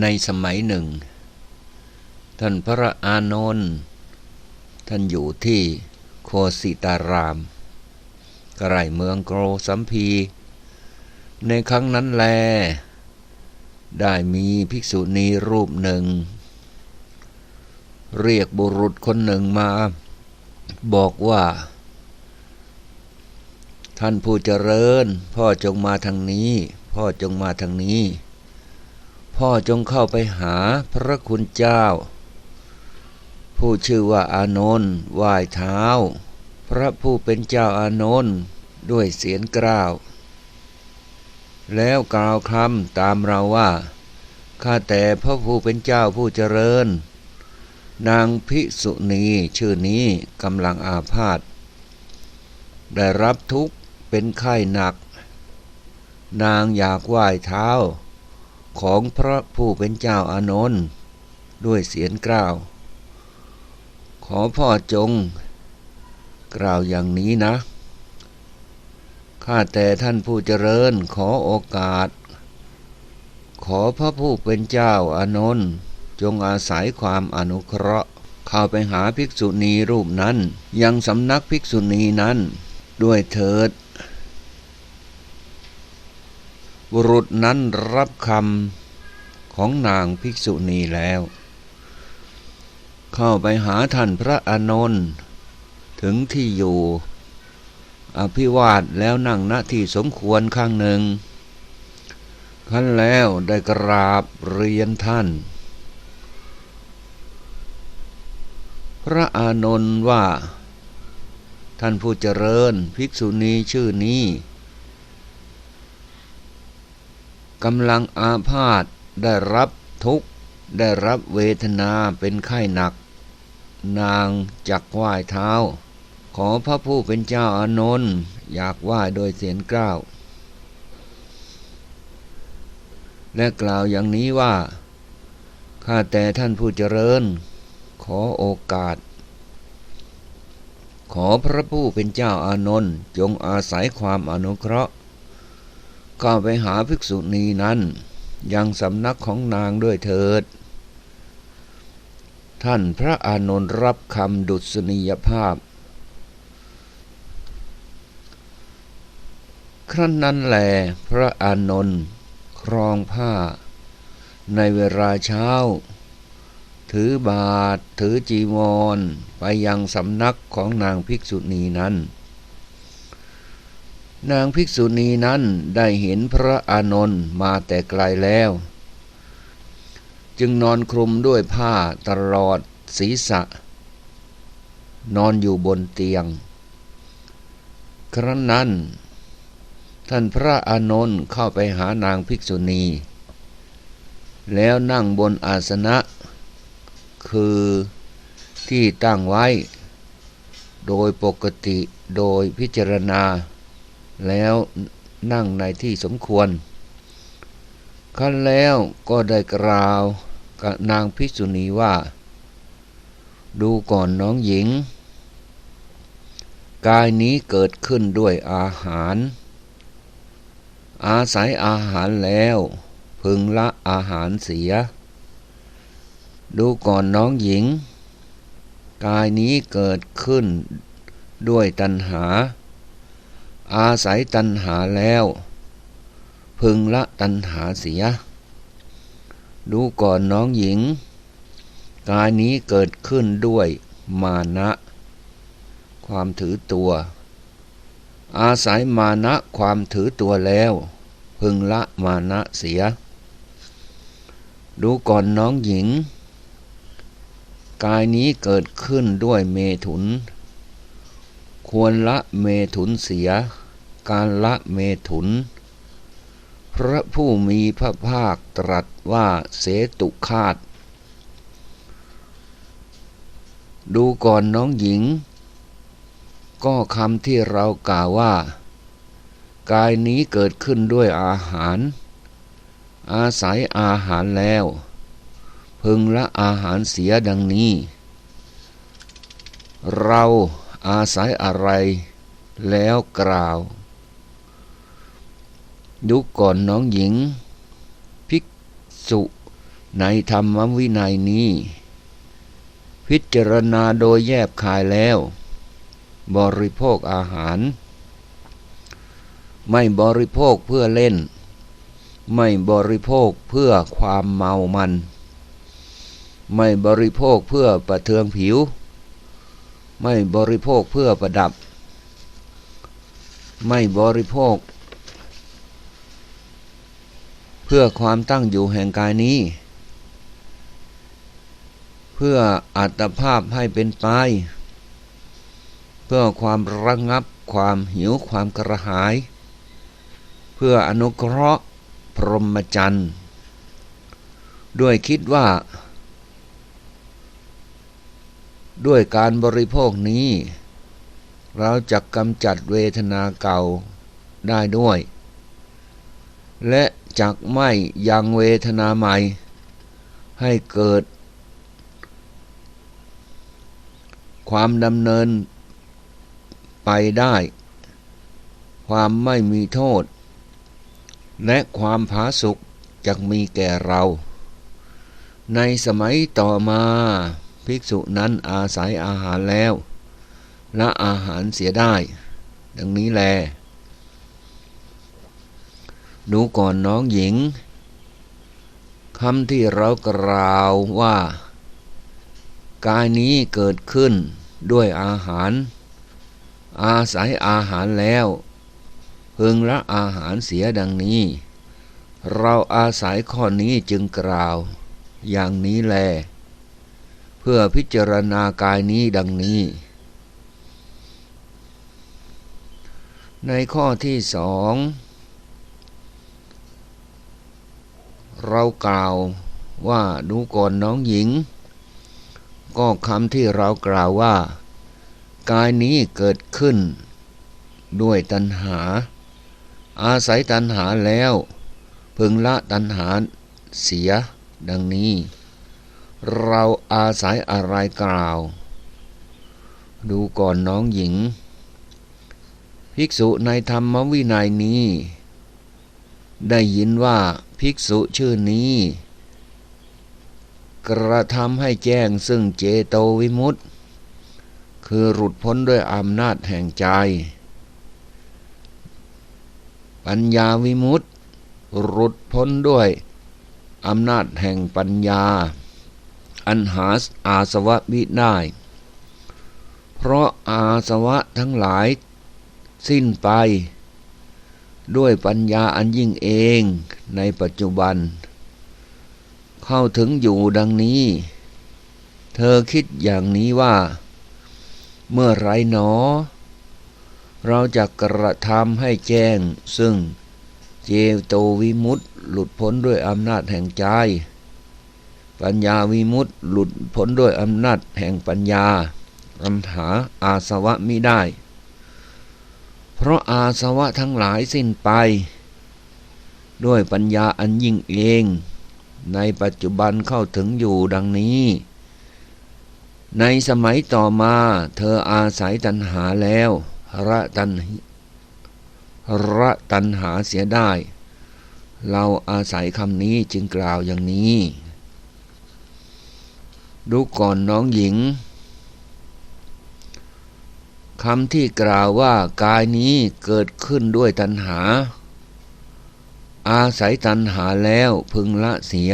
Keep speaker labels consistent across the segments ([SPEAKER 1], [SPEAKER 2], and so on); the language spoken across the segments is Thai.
[SPEAKER 1] ในสมัยหนึ่ง ท่านพระอานนท์ท่านอยู่ที่โคสิตารามใกล้เมืองโกรสัมพี ในครั้งนั้นแล ได้มีภิกษุณีรูปหนึ่ง เรียกบุรุษคนหนึ่งมา บอกว่า ท่านผู้เจริญ พ่อจงมาทางนี้ พ่อจงมาทางนี้ พ่อจงเข้าไปหาพระคุณเจ้า ผู้ชื่อว่าอานนท์ไหว้เท้า พระผู้เป็นเจ้าอานนท์ด้วยเสียงกล่าว แล้วกล่าวคำตามเราว่าข้าแต่พระผู้เป็นเจ้าผู้เจริญ นางภิกษุณีชื่อนี้กำลังอาพาธได้รับทุกข์เป็นไข้หนัก นางอยากไหว้เท้า ของพระผู้เป็นเจ้าอานนท์ด้วยเสียงกล่าว ขอพ่อจง กล่าวอย่างนี้นะ ข้าแต่ท่านผู้เจริญขอโอกาส ขอพระผู้เป็นเจ้าอานนท์จงอาศัยความอนุเคราะห์เข้าไปหาภิกษุณีรูปนั้น ยังสำนักภิกษุณีนั้น ด้วยเถิด บุรุษนั้นรับคำของนางภิกษุณีแล้ว เข้าไปหาท่านพระอานนท์ถึงที่อยู่ อภิวาทแล้วนั่งณที่สมควรข้างหนึ่งขั้นแล้วได้กราบเรียนท่าน พระอานนท์ว่า ท่านผู้เจริญภิกษุณีชื่อนี้ กำลังอาพาธได้รับทุกข์ ได้รับเวทนาเป็นไข้หนัก นางจักไหว้เท้า ขอพระผู้เป็นเจ้าอานนท์อยากไหว้โดยเสียงกล้าว และกล่าวอย่างนี้ว่า ข้าแต่ท่านผู้เจริญ ขอโอกาส ขอพระผู้เป็นเจ้าอานนท์จงอาศัยความอนุเคราะห์ ก็ไปหาภิกษุณีนั้น ยังสำนักของนางด้วยเถิด ท่านพระอานนท์รับคำดุษณียภาพ ครั้นนั้นแหลพระอานนท์ครองผ้า ในเวลาเช้า ถือบาทถือจีวร ไปยังสำนักของนางภิกษุณีนั้น นางภิกษุณีนั้นได้เห็นพระอานนท์มาแต่ไกลแล้ว จึงนอนคลุมด้วยผ้าตลอดศีรษะ นอนอยู่บนเตียง ครั้นนั้น ท่านพระอานนท์เข้าไปหานางภิกษุณี แล้วนั่งบนอาสนะ คือที่ตั้งไว้ โดยปกติโดยพิจารณา แล้วนั่งในที่สมควร ขั้นแล้วก็ได้กล่าวกับนางภิษุณีว่า ดูก่อนน้องหญิง กายนี้เกิดขึ้นด้วยอาหาร อาศัยอาหารแล้ว พึงละอาหารเสีย ดูก่อนน้องหญิง กายนี้เกิดขึ้นด้วยตัณหา อาศัยตัณหาแล้ว พึงละตัณหาเสีย ดูก่อนน้องหญิง กายนี้เกิดขึ้นด้วยมานะ ความถือตัว อาศัยมานะความถือตัวแล้ว พึงละมานะเสีย ดูก่อนน้องหญิง กายนี้เกิดขึ้นด้วยเมถุน ควรละเมถุนเสีย การละเมถุน พระผู้มีพระภาคตรัสว่าเสตุคาต ดูก่อนน้องหญิง ก็คำที่เรากล่าวว่า กายนี้เกิดขึ้นด้วยอาหาร อาศัยอาหารแล้ว พึงละอาหารเสียดังนี้ เรา อาศัยอะไรแล้วกล่าว ดูก่อนน้องหญิง ภิกษุในธรรมวินัยนี้ พิจารณาโดยแยบคายแล้ว บริโภคอาหาร ไม่บริโภคเพื่อเล่น ไม่บริโภคเพื่อความเมามัน ไม่บริโภคเพื่อประเทืองผิว ไม่บริโภคเพื่อประดับ ไม่บริโภค เพื่อความตั้งอยู่แห่งกายนี้ เพื่ออัตภาพให้เป็นไป เพื่อความระงงับความหิวความกระหาย เพื่ออนุเคราะห์พรหมจรรย์ด้วยคิดว่า ด้วยการบริโภคนี้ เราจะกำจัดเวทนาเก่าได้ด้วย และจักไม่ยังเวทนาใหม่ ให้เกิด ความดำเนินไปได้ ความไม่มีโทษ และความผาสุกจะมีแก่เรา ในสมัยต่อมา ภิกษุนั้นอาศัยอาหารแล้วละอาหารเสียได้ ดังนี้แล ดูก่อนน้องหญิงคำที่เรากล่าวว่า กายนี้เกิดขึ้นด้วยอาหาร อาศัยอาหารแล้วพึงละอาหารเสียดังนี้ เราอาศัยข้อนี้จึงกล่าว อย่างนี้แล พื่อพิจารณากายนี้ดังนี้ ในข้อที่สองเรากล่าวว่าดูก่อนน้องหญิง ก็คำที่เรากล่าวว่า กายนี้เกิดขึ้น ด้วยตัณหา อาศัยตัณหาแล้ว พึงละตัณหาเสียดังนี้ เราอาศัยอะไรกล่าว ดูก่อนน้องหญิง ภิกษุในธรรมวินัยนี้ ได้ยินว่าภิกษุชื่อนี้ กระทำให้แจ้งซึ่งเจโตวิมุตติ คือหลุดพ้นด้วยอำนาจแห่งใจ ปัญญาวิมุตติหลุดพ้นด้วยอำนาจแห่งปัญญา อันหาอาสวะมิได้ เพราะอาสวะทั้งหลายสิ้นไป ด้วยปัญญาอันยิ่งเองในปัจจุบัน เข้าถึงอยู่ดังนี้ เธอคิดอย่างนี้ว่า เมื่อไรหนอ เราจะกระทำให้แจ้งซึ่งเจโตวิมุตต์หลุดพ้นด้วยอำนาจแห่งใจ ปัญญาวิมุตต์หลุดพ้นด้วยอำนาจแห่งปัญญาอำหาอาสวะมิได้ เพราะอาสวะทั้งหลายสิ้นไป ด้วยปัญญาอันยิ่งเอง ในปัจจุบันเข้าถึงอยู่ดังนี้ ในสมัยต่อมาเธออาศัยตัณหาแล้วระตันระตันหาเสียได้ เราอาศัยคำนี้จึงกล่าวอย่างนี้ ดูก่อนน้องหญิงคำที่กล่าวว่ากายนี้เกิดขึ้นด้วยตัณหา อาศัยตัณหาแล้วพึงละเสีย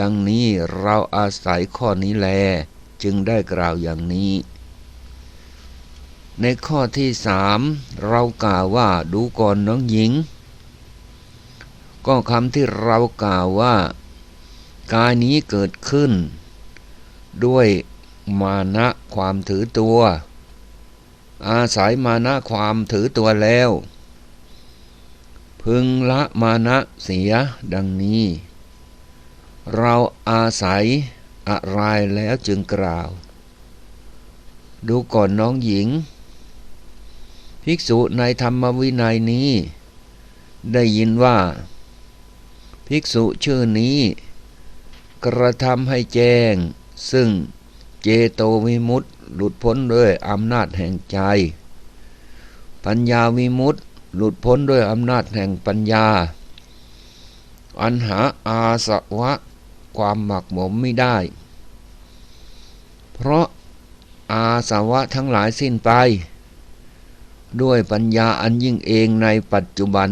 [SPEAKER 1] ดังนี้เราอาศัยข้อนี้แล จึงได้กล่าวอย่างนี้ ในข้อที่สามเรากล่าวว่าดูก่อนน้องหญิง ก็คำที่เรากล่าวว่า กายนี้เกิดขึ้น ด้วยมานะความถือตัว อาศัยมานะความถือตัวแล้ว พึงละมานะเสียดังนี้ เราอาศัยอะไรแล้วจึงกล่าว ดูก่อนน้องหญิง ภิกษุในธรรมวินัยนี้ ได้ยินว่า ภิกษุชื่อนี้ กระทำให้แจ้ง ซึ่งเจโตวิมุตต์หลุดพ้นด้วยอำนาจแห่งใจ ปัญญาวิมุตต์หลุดพ้นด้วยอำนาจแห่งปัญญา อันหาอาสวะความหมักหมมไม่ได้ เพราะอาสวะทั้งหลายสิ้นไป ด้วยปัญญาอันยิ่งเองในปัจจุบัน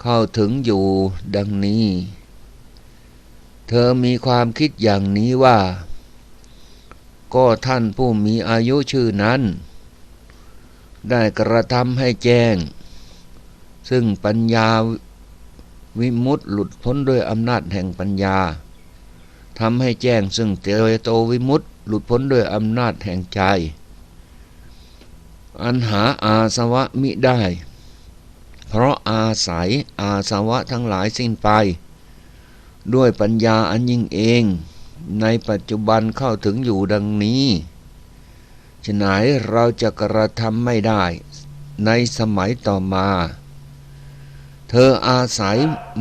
[SPEAKER 1] เข้าถึงอยู่ดังนี้ เธอมีความคิดอย่างนี้ว่า ก็ท่านผู้มีอายุชื่อนั้น ได้กระทำให้แจ้ง ซึ่งปัญญาวิมุตติหลุดพ้นด้วยอำนาจแห่งปัญญาทำให้แจ้งซึ่งเตโตวิมุตติหลุดพ้นด้วยอำนาจแห่งใจ อันหาอาสวะมิได้ เพราะอาศัยอาสวะทั้งหลายสิ้นไป ด้วยปัญญาอันยิ่งเอง ในปัจจุบันเข้าถึงอยู่ดังนี้ฉะไหนเราจะกระทำไม่ได้ในสมัยต่อมา เธออาศัย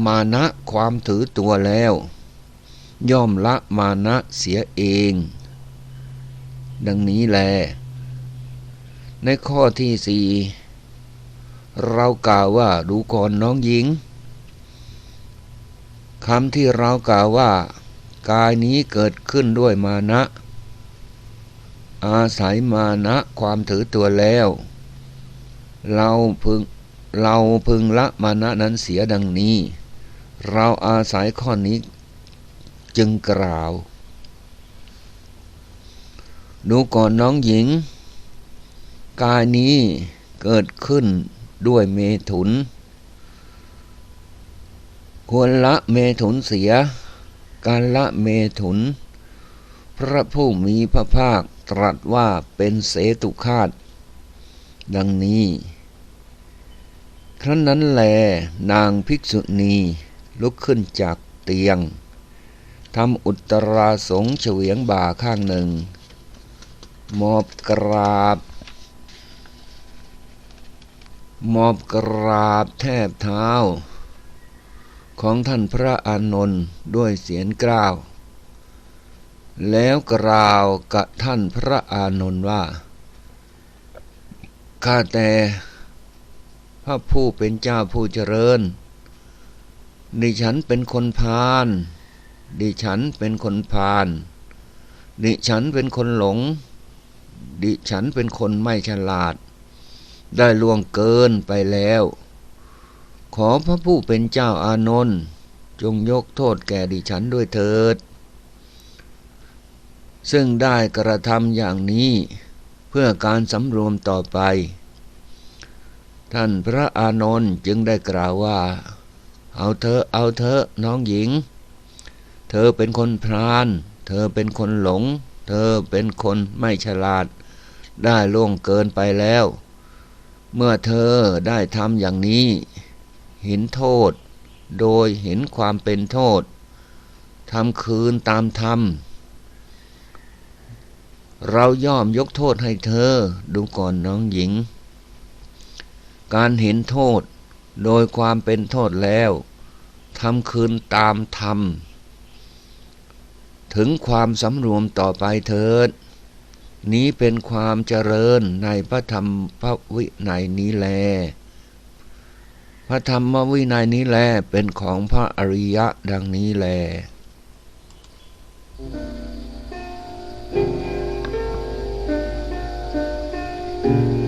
[SPEAKER 1] มานะความถือตัวแล้ว ย่อมละมานะเสียเอง ดังนี้แล ในข้อที่สี่เรากล่าวว่าดูก่อนน้องหญิง คำที่เรากล่าวว่า กายนี้เกิดขึ้นด้วยมานะ อาศัยมานะความถือตัวแล้ว เราพึงเราพึงละมานะนั้นเสียดังนี้ เราอาศัยข้อนี้จึงกล่าว ดูก่อนน้องหญิง กายนี้เกิดขึ้นด้วยเมถุน ควรละเมถุนเสีย การละเมถุน พระผู้มีพระภาคตรัสว่าเป็นเสตุคาตดังนี้ ครั้นนั้นแลนางภิกษุณีลุกขึ้นจากเตียงทำอุตราสงเฉวียงบ่าข้างหนึ่ง มอบกราบ มอบกราบแทบเท้า ของท่านพระอานนท์ด้วยเสียงกล้าว แล้วกล่าวกับท่านพระอานนท์ว่า ข้าแต่พระผู้เป็นเจ้าผู้เจริญ ดิฉันเป็นคนพาล ดิฉันเป็นคนพาล ดิฉันเป็นคนหลง ดิฉันเป็นคนไม่ฉลาด ได้ล่วงเกินไปแล้ว ขอพระผู้เป็นเจ้าอานนท์จงยกโทษแก่ดิฉันด้วยเถิด ซึ่งได้กระทำอย่างนี้เพื่อการสำรวมต่อไป ท่านพระอานนท์จึงได้กล่าวว่า เอาเธอเอาเธอน้องหญิง เธอเป็นคนพราน เธอเป็นคนหลง เธอเป็นคนไม่ฉลาด ได้ล่วงเกินไปแล้ว เมื่อเธอได้ทำอย่างนี้ เห็นโทษ โดยเห็นความเป็นโทษทำคืนตามธรรม เราย่อมยกโทษให้เธอ ดูก่อนน้องหญิง การเห็นโทษโดยความเป็นโทษแล้วทำคืนตามธรรม ถึงความสำรวมต่อไปเถิด นี้เป็นความเจริญในพระธรรมพระวินัยนี้แล พระธรรมวินัยนี้แลเป็นของพระอริยะดังนี้แล
[SPEAKER 2] Thank